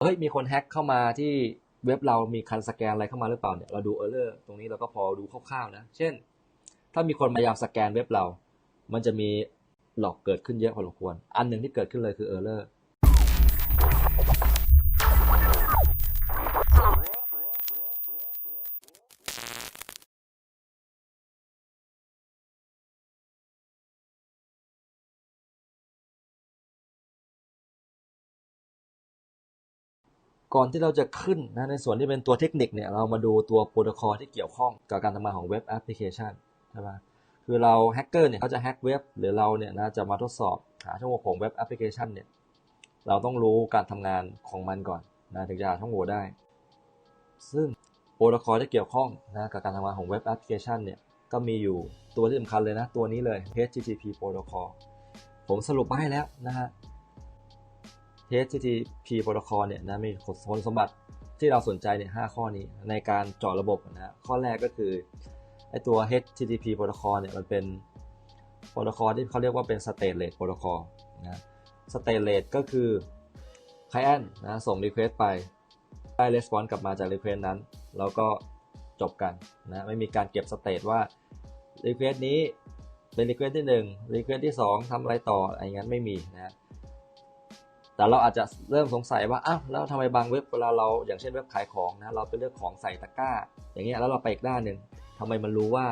เฮ้ยมีคนแฮ็กเข้ามาที่เว็บเรามีคันสแกนอะไรเข้ามาหรือเปล่าเนี่ยเราดูเออร์เลอร์ตรงนี้เราก็พอดูคร่าวๆนะ เช่น ถ้ามีคนพยายามสแกนเว็บเรา มันจะมีหลอกเกิดขึ้นเยอะพอสมควร อันหนึ่งที่เกิดขึ้นเลยคือเออร์เลอร์ ก่อนที่เราจะขึ้นนะในส่วนที่เป็นตัวเทคนิคเนี่ยเรามาดูตัวโปรโตคอลที่เกี่ยวข้องกับการทำงานของเว็บแอปพลิเคชันใช่ไหมคือเราแฮกเกอร์เนี่ยเขาจะแฮกเว็บหรือเราเนี่ยนะจะมาทดสอบหาช่องโหว่ของเว็บแอปพลิเคชันเนี่ยเราต้องรู้การทำงานของมันก่อนนะถึงจะหาช่องโหว่ได้ ซึ่งโปรโตคอลที่เกี่ยวข้องนะกับการทำงานของเว็บแอปพลิเคชันเนี่ยก็มีอยู่ตัวที่สำคัญเลยนะ ตัวนี้เลย HTTP protocol ผมสรุปมาให้แล้วนะฮะ HTTP โปรโตคอลเนี่ยนะมีคุณสมบัติที่เราสนใจเนี่ยหข้อนี้ในการเจาะระบบนะฮะข้อแรกก็คือไอตัว HTTP โปรโตคอลเนี่ยมันเป็นโปรโตคอลที่เขาเรียกว่าเป็น stateless โปรโตคอลนะ stateless ก็คือ client นะส่ง request ไปได้ response กลับมาจาก request นั้น แล้วก็จบกันนะไม่มีการเก็บ state ว่า request นี้เป็น request ที่ 1 request ที่ 2ทำอะไรต่ออะไรเงั้นไม่มีนะ แต่เราอาจจะเริ่มสงสัยว่าอ้าวแล้วทำไมบางเว็บเวลาเราอย่างเช่นเว็บขายของนะเราไปเลือกของใส่ตะกร้า อย่างเงี้ยแล้วเราไปอีกด้านหนึ่งทำไมมันรู้ว่า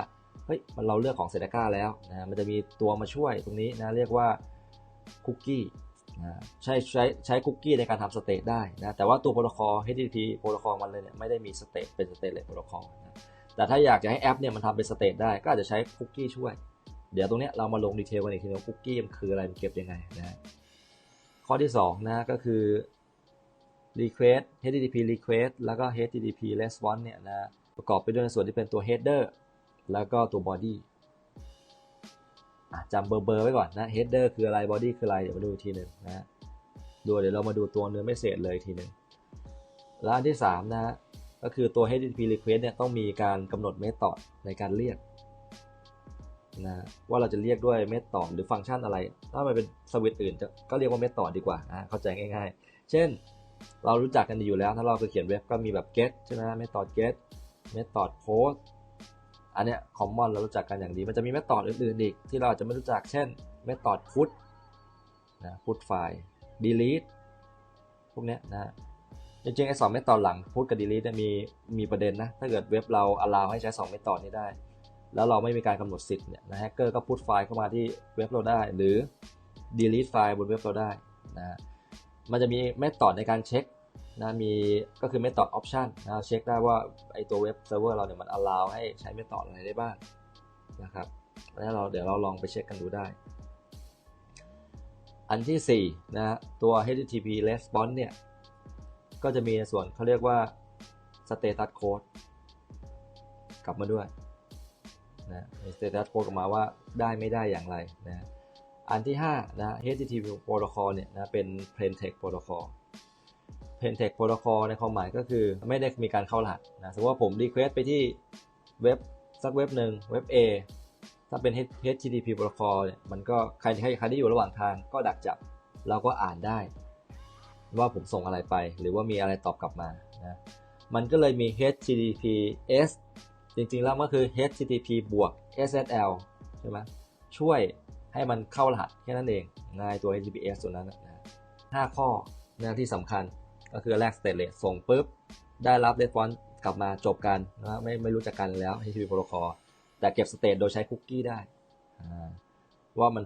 เฮ้ยมันเราเลือกของใส่ตะกร้าแล้วนะมันจะมีตัวมาช่วยตรงนี้นะเรียกว่าคุกกี้นะใช้ใช้ใช้คุกกี้ในการทำสเตตได้นะแต่ว่าตัวโปรโตคอล HTTP โปรโตคอลมันเลยเนี่ยไม่ได้มีสเตตเป็นสเตตเลยโปรโตคอลนะแต่ถ้าอยากจะให้แอปเนี่ยมันทำเป็นสเตตได้ก็อาจจะใช้คุกกี้ช่วย เดี๋ยวตรงเนี้ยเรามาลงดีเทลกันอีกทีว่าคุกกี้มันคืออะไรมันเก็บยังไงนะ ข้อที่2นะก็คือ request http request แล้วก็ http response เนี่ยนะประกอบไปด้วยในส่วนที่เป็นตัว header แล้วก็ตัว body จำเบอร์เบอร์ไว้ก่อนนะ header คืออะไร body คืออะไรเดี๋ยวมาดูทีหนึ่งนะดูเดี๋ยวเรามาดูตัวเนื้อไม่เสร็จเลยทีหนึ่งแล้วอันที่ 3 นะก็คือตัว http request เนี่ยต้องมีการกำหนดเมธอดในการเรียก นะว่าเราจะเรียกด้วยเมธอดหรือฟังก์ชันอะไร ถ้ามันเป็นสวิตอื่นก็เรียกว่าเมธอดดีกว่านะเข้าใจง่าย ๆ เช่น เรารู้จักกันอยู่แล้ว ถ้าเราเคยเขียนเว็บก็มีแบบ get ใช่ไหมเมธอด get เมธอด post อันเนี้ย common เรารู้จักกันอย่างดี มันจะมีเมธอดอื่นๆอีกที่เราจจะไม่รู้จัก เช่นเมธอด put นะ put file delete พวกเนี้ยนะจริงๆไอ้สองเมธอดหลัง put กับ delete เนี่ยมีมีประเด็นนะ ถ้าเกิดเว็บเรา allow ให้ใช้2เมธอดนี้ได้ แล้วเราไม่มีการกำหนดสิทธิ์เนี่ยนะแฮกเกอร์ก็ put ไฟล์เข้ามาที่เว็บเราได้ หรือ delete ไฟล์บนเว็บเราได้นะมันจะมีเมธอดในการเช็คนะมีก็คือ method option นะเช็คได้ว่าไอตัวเว็บเซิร์ฟเวอร์เราเนี่ยมัน allow ให้ใช้ method อะไรได้บ้างนะครับแล้วเราเดี๋ยวเราลองไปเช็คกันดูได้ อันที่4นะตัว HTTP response เนี่ยก็จะมีในส่วนเขาเรียกว่า status code กลับมาด้วย นะมี status code กมาว่าได้ไม่ได้อย่างไรนะอันที่5นะ HTTP protocol เนี่ยนะเป็น plain text protocol Pentex Protocol ในความหมายก็คือไม่ได้มีการเข้ารหัสนะสมมติว่าผม request ไปที่เว็บสักเว็บหนึ่งเว็บ A ถ้าเป็น HTTP Protocol เนี่ยมันก็ใครใครใครที่อยู่ระหว่างทางก็ดักจับ เราก็อ่านได้ ว่าผมส่งอะไรไป หรือว่ามีอะไรตอบกลับมานะมันก็เลยมี HTTPS จริงๆแล้วก็คือ HTTP บวก SSL ใช่ไหมช่วยให้มันเข้ารหัสแค่นั้นเองในตัว HTTPS ตัวนั้นนะห้าข้อนะที่สำคัญก็คือแรกสเตตเลสส่งปุ๊บ ได้รับเรสปอนส์กลับมาจบกันนะไม่ไม่รู้จักกันแล้ว HTTP โปรโตคอลแต่เก็บสเตตโดยใช้คุกกี้ได้ ว่ามัน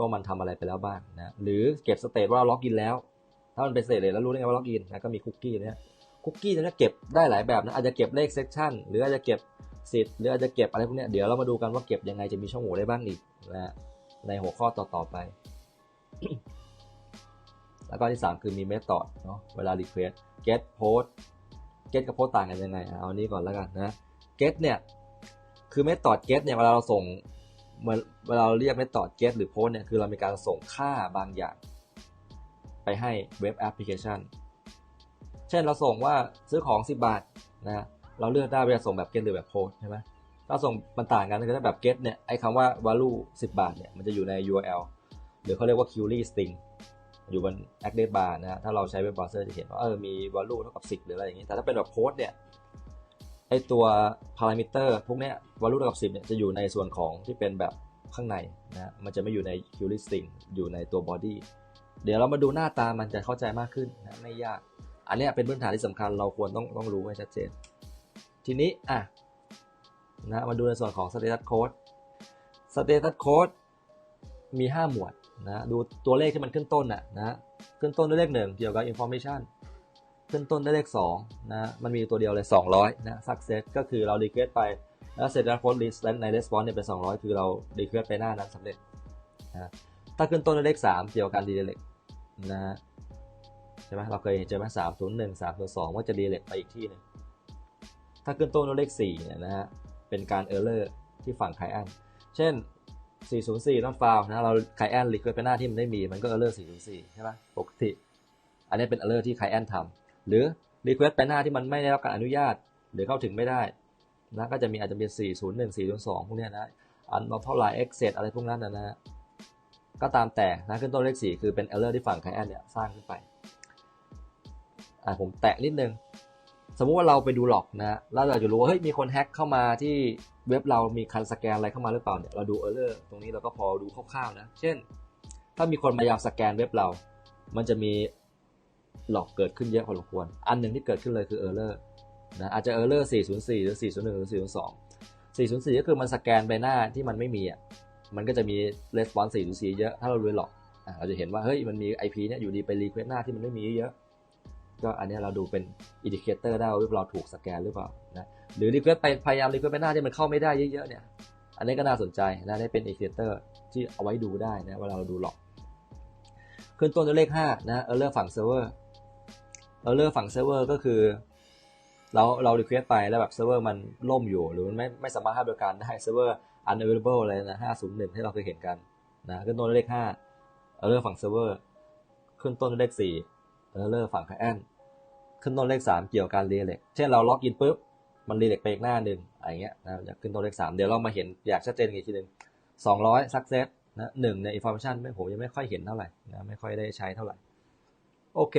ว่ามันทำอะไรไปแล้วบ้างนะหรือเก็บสเตตว่าล็อกอินแล้ว ถ้ามันเป็นสเตตเลสแล้วรู้ได้ไงว่าล็อกอินนะก็มีคุกกี้เนี่ยคุกกี้ตัวนี้เก็บได้หลายแบบนะอาจจะเก็บเลขเซสชันหรืออาจจะเก็บ สิทธิ์หรืออาจจะเก็บอะไรพวกนี้เดี๋ยวเรามาดูกันว่าเก็บยังไงจะมีช่องโหว่ได้บ้างอีกนะในหัวข้อต่อๆไป แล้วก็ที่ 3 คือมี method เนาะเวลา request get post get กับ post ต่างกันยังไงเอานี้ก่อนแล้วกันนะ get เนี่ยคือ method get เนี่ยเวลาเราส่งเวลาเราเรียก method get หรือ post เนี่ยคือเรามีการส่งค่าบางอย่าง ไปให้เว็บแอปพลิเคชัน เช่นเราส่งว่าซื้อของ 10 บาทนะ เราเลือกได้ว่าจะส่งแบบ get หรือแบบ post ใช่ไหมถ้าส่งมันต่างกันคือถ้าแบบ get เนี่ยไอ้คำว่า value 10 บาทเนี่ยมันจะอยู่ใน URL หรือเขาเรียกว่า query string อยู่บน address bar นะฮะถ้าเราใช้เว็บเบราว์เซอร์จะเห็นว่าเออมี value เท่ากับ 10 หรืออะไรอย่างนี้ แต่ถ้าเป็นแบบโค้ดเนี่ยไอตัว parameter พวกเนี้ย value เท่ากับ 10เนี่ยจะอยู่ในส่วนของที่เป็นแบบข้างในนะฮะมันจะไม่อยู่ใน query string อยู่ในตัว body เดี๋ยวเรามาดูหน้าตามันจะเข้าใจมากขึ้นนะไม่ยาก อันเนี้ยเป็นพื้นฐานที่สำคัญเราควรต้องต้องรู้ให้ชัดเจน ทีนี้อะนะมาดูในส่วนของ status code status code มี 5 หมวดนะดูตัวเลขที่มันขึ้นต้นน่ะนะขึ้นต้นด้วยเลขหนึ่งเกี่ยวกับ information ขึ้นต้นด้วยเลข2นะมันมีตัวเดียวเลย 200นะ success ก็คือเรา request ไปแล้ว status code list ใน response เนี่ยเป็น 200 คือเรา request ไปหน้านั้นสำเร็จนะถ้าขึ้นต้นด้วยเลข 3 เกี่ยวกับการ redirect นะใช่ไหมเราเคยเจอไหมสามศูนย์หนึ่งสามศูนย์สองว่าจะ redirect ไปอีกที่หนึ่ง ถ้าขึ้นต้นด้วยเลข4เนี่ยนะฮะเป็นการ error ที่ฝั่ง client เช่น 404 not found นะเรา client request ไปหน้าที่มันไม่มีมันก็ error 404 ใช่ปะปกติ อันนี้เป็น error ที่ client ทำหรือ request ไปหน้าที่มันไม่ได้รับการอนุญาต หรือเข้าถึงไม่ได้นะก็จะมีอาจจะเป็น401 402พวกเนี้ยนะอันมาเท่าไหร่ access อะไรพวกนั้นนะนะก็ตามแต่นะขึ้นต้นเลข4คือเป็น error ที่ฝั่ง client เนี่ยสร้างขึ้นไปอะผมแตะนิดนึง สมมุติว่าเราไปดูหลอกนะแล้วเราจะรู้ว่าเฮ้ยมีคนแฮ็กเข้ามาที่เว็บเรามีคันสแกนอะไรเข้ามาหรือเปล่าเนี่ยเราดูเออร์เลอร์ตรงนี้เราก็พอดูคร่าวๆนะ เช่น ถ้ามีคนพยายามสแกนเว็บเรา มันจะมีหลอกเกิดขึ้นเยอะพอสมควร อันหนึ่งที่เกิดขึ้นเลยคือเออร์เลอร์นะอาจจะเออร์เลอร์404 หรือ 401 หรือ 402 404 ก็คือมันสแกนไปหน้าที่มันไม่มีอะมันก็จะมี response 404 เยอะถ้าเราดูหลอกเราจะเห็นว่าเฮ้ยมันมี IP เนี่ยอยู่ดีไป request หน้าที่มันไม่มีเยอะ ก็อันนี้เราดูเป็นอินดิเคเตอร์ได้ว่าเว็บเราถูกสแกนหรือเปล่านะหรือรีเควสไปพยายามรีเควสไปหน้าที่มันเข้าไม่ได้เยอะๆเนี่ย อันนี้ก็น่าสนใจนะได้เป็นอินดิเคเตอร์ที่เอาไว้ดูได้นะเวลาเราดูหลอกขึ้นต้นด้วยเลข5นะเออร์เลอร์ฝั่งเซิร์ฟเวอร์เออร์เลอร์ฝั่งเซิร์ฟเวอร์ก็คือ เราเรารีเควสไปแล้วแบบเซิร์ฟเวอร์มันล่มอยู่ หรือมันไม่ไม่สามารถให้บริการได้เซิร์ฟเวอร์ unavailable อะไรนะ501ที่เราเคยเห็นกันนะขึ้นต้นด้วยเลข5เออร์เลอร์ฝั่งเซิร์ฟเวอร์ขึ้นต้นด้วยเลข4 เออร์เลอร์ฝั่ง client ขึ้นต้นเลข 3 เกี่ยวกับการ redirect เช่นเราล็อกอินปุ๊บมันรีเล็กไปอีกหน้าหนึ่งอะไรเงี้ยนะอยากขึ้นต้นเลข 3 เดี๋ยวเรามาเห็นอยากชัดเจนอีกทีหนึ่ง200 success นะหนึ่งใน information ไม่ผมยังไม่ค่อยเห็นเท่าไหร่นะไม่ค่อยได้ใช้เท่าไหร่ โอเค